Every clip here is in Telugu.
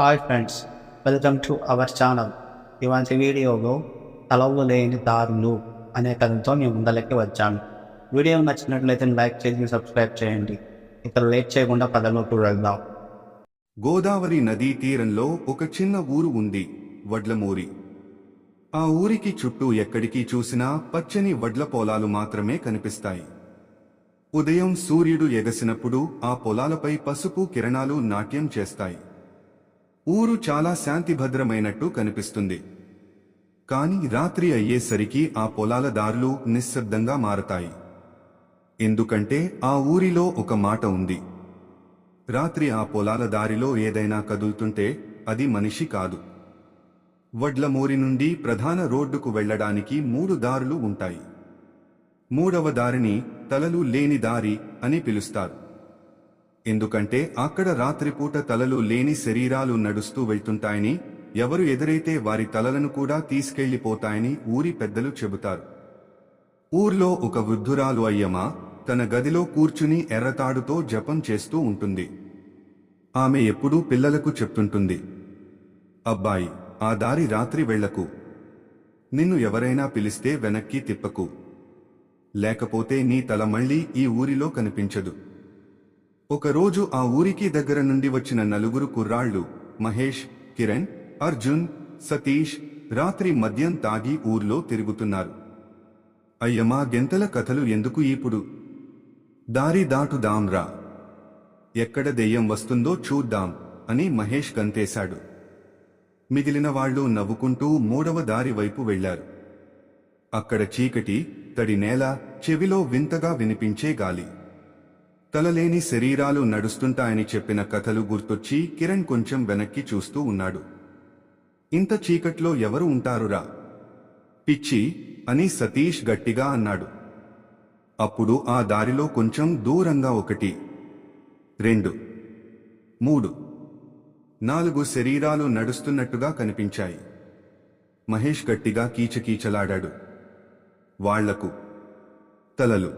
Hi friends welcome to our channel ఇవాంటి వీడియోలో తలవు లేని దారులు అనే కథతో మేము ముందలకి వచ్చాను. వీడియో నచ్చినట్లయితే లైక్ చేసి సబ్స్క్రైబ్ చేయండి. ఇక్కడ లేట్ చేయకుండా కథలోకి వెళ్దాం గోదావరి నదీ తీరంలో ఒక చిన్న ఊరు ఉంది వడ్లమూరి. ఆ ఊరికి చుట్టూ ఎక్కడికి చూసినా పచ్చని వడ్ల పొలాలు మాత్రమే కనిపిస్తాయి. ఉదయం సూర్యుడు ఎగసినప్పుడు ఆ పొలాలపై పసుపు కిరణాలు నాట్యం చేస్తాయి. ఊరు చాలా శాంతిభద్రమైనట్టు కనిపిస్తుంది. కాని రాత్రి అయ్యేసరికి ఆ పొలాల దారులు నిశ్శబ్దంగా మారతాయి. ఎందుకంటే ఆ ఊరిలో ఒక మాట ఉంది. రాత్రి ఆ పొలాల దారిలో ఏదైనా కదులుతుంటే అది మనిషి కాదు. వడ్లమూరి నుండి ప్రధాన రోడ్డుకు వెళ్ళడానికి మూడు దారులు ఉంటాయి. మూడవ దారిని తలలు లేని దారి అని పిలుస్తారు. ఎందుకంటే అక్కడ రాత్రిపూట తలలు లేని శరీరాలు నడుస్తూ వెళ్తుంటాయని ఎవరు ఎదురైతే వారి తలలను కూడా తీసుకెళ్ళిపోతాయని ఊరి పెద్దలు చెబుతారు. ఊర్లో ఒక వృద్ధురాలు అయ్యమ తన గదిలో కూర్చుని ఎర్రతాడుతో జపం చేస్తూ ఉంటుంది. ఆమె ఎప్పుడూ పిల్లలకు చెప్తుంటుంది అబ్బాయి ఆ దారి రాత్రి వెళ్ళకు నిన్ను ఎవరైనా పిలిస్తే వెనక్కి తిప్పకు. లేకపోతే నీ తల మళ్ళీ ఈ ఊరిలో కనిపించదు. ఒకరోజు ఆ ఊరికి దగ్గర నుండి వచ్చిన నలుగురు కుర్రాళ్ళు మహేష్ కిరణ్ అర్జున్ సతీష్ రాత్రి మద్యం తాగి ఊర్లో తిరుగుతున్నారు. అయ్యమా గెంతల కథలు ఎందుకు ఇప్పుడు? దారి దాటుదాంరా ఎక్కడ దెయ్యం వస్తుందో చూద్దాం అని మహేష్ గంతేశాడు. మిగిలిన వాళ్ళు నవ్వుకుంటూ మూడవ దారి వైపు వెళ్ళారు అక్కడ చీకటి తడి నేల చెవిలో వింతగా వినిపించే గాలి. తలలేని శరీరాలు నడుస్తుంటాయని చెప్పిన కథలు గుర్తొచ్చి కిరణ్ కొంచెం వెనక్కి చూస్తూ ఉన్నాడు. ఇంత చీకట్లో ఎవరు ఉంటారురా? పిచ్చి అని సతీష్ గట్టిగా అన్నాడు. అప్పుడు ఆ దారిలో కొంచెం దూరంగా ఒకటి. రెండు. మూడు. నాలుగు శరీరాలు నడుస్తున్నట్టుగా కనిపించాయి. మహేష్ గట్టిగా కీచకీచలాడాడు. వాళ్ళకు తలలు.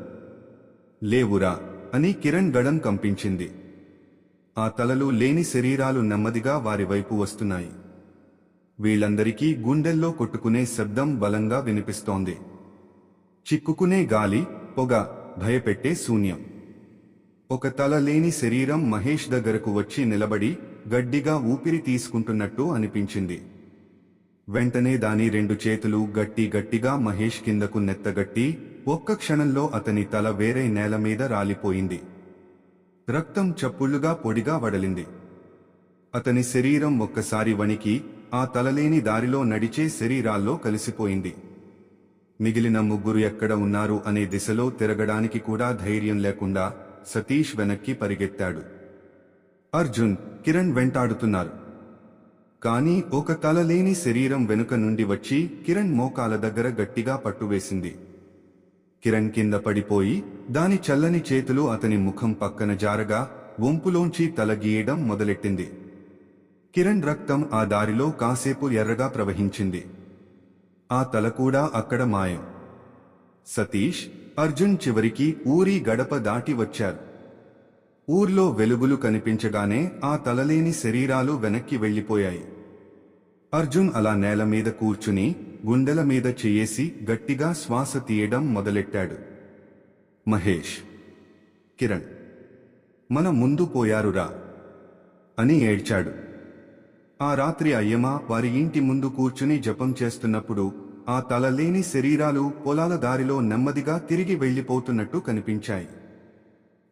లేవురా? అని కిరణ్ గడం కంపించింది. ఆ తలలు లేని శరీరాలు నెమ్మదిగా వారి వైపు వస్తున్నాయి. వీళ్ళందరికీ గుండెల్లో కొట్టుకునే శబ్దం బలంగా వినిపిస్తోంది. చిక్కుకునే గాలి పొగ భయపెట్టే శూన్యం. ఒక తల లేని శరీరం మహేష్ దగ్గరకు వచ్చి నిలబడి గడ్డిగా ఊపిరి తీసుకుంటున్నట్టు అనిపించింది. వెంటనే దాని రెండు చేతులు గట్టి గట్టిగా మహేష్ కిందకు నెత్తగట్టి ఒక్క క్షణంలో అతని తల వేరే నేల మీద రాలిపోయింది. రక్తం చప్పుళ్ళుగా పొడిగా వడలింది. అతని శరీరం ఒక్కసారి వణికి ఆ తలలేని దారిలో నడిచే శరీరాల్లో కలిసిపోయింది. మిగిలిన ముగ్గురు ఎక్కడ ఉన్నారు అనే దిశలో తిరగడానికి కూడా ధైర్యం లేకుండా సతీష్ వెనక్కి పరిగెత్తాడు. అర్జున్ కిరణ్ వెంటాడుతున్నారు. కానీ ఒక తలలేని శరీరం వెనుక నుండి వచ్చి కిరణ్ మోకాల దగ్గర గట్టిగా పట్టువేసింది. కిరణ్ కింద పడిపోయి దాని చల్లని చేతులు అతని ముఖం పక్కన జారగా వంపులోంచి తల గీయడం మొదలెట్టింది. కిరణ్ రక్తం ఆ దారిలో కాసేపు ఎర్రగా ప్రవహించింది. ఆ తల కూడా అక్కడ మాయం. సతీష్ అర్జున్ చివరికి ఊరి గడప దాటి వచ్చారు. ఊర్లో వెలుగులు కనిపించగానే ఆ తలలేని శరీరాలు వెనక్కి వెళ్ళిపోయాయి అర్జున్ అలా నేల మీద కూర్చుని గుండెల మీద చేయేసి గట్టిగా శ్వాస తీయడం మొదలెట్టాడు. మహేష్. కిరణ్. మన ముందు పోయారురా. అని ఏడ్చాడు. ఆ రాత్రి అయ్యమ వారి ఇంటి ముందు కూర్చుని జపం చేస్తున్నప్పుడు ఆ తలలేని శరీరాలు పొలాల దారిలో నెమ్మదిగా తిరిగి వెళ్ళిపోతున్నట్టు కనిపించాయి.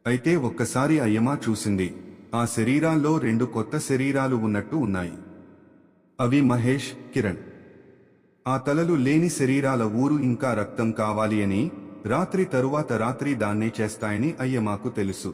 అయితే ఒక్కసారి అయ్యమా చూసింది ఆ శరీరాల్లో రెండు కొత్త శరీరాలు ఉన్నట్టు ఉన్నాయి. అవి మహేష్ కిరణ్. ఆ తలలు లేని శరీరాల ఊరు ఇంకా రక్తం కావాలి అని రాత్రి తరువాత రాత్రి దాన్నే చేస్తాయని అయ్య మాకు తెలుసు.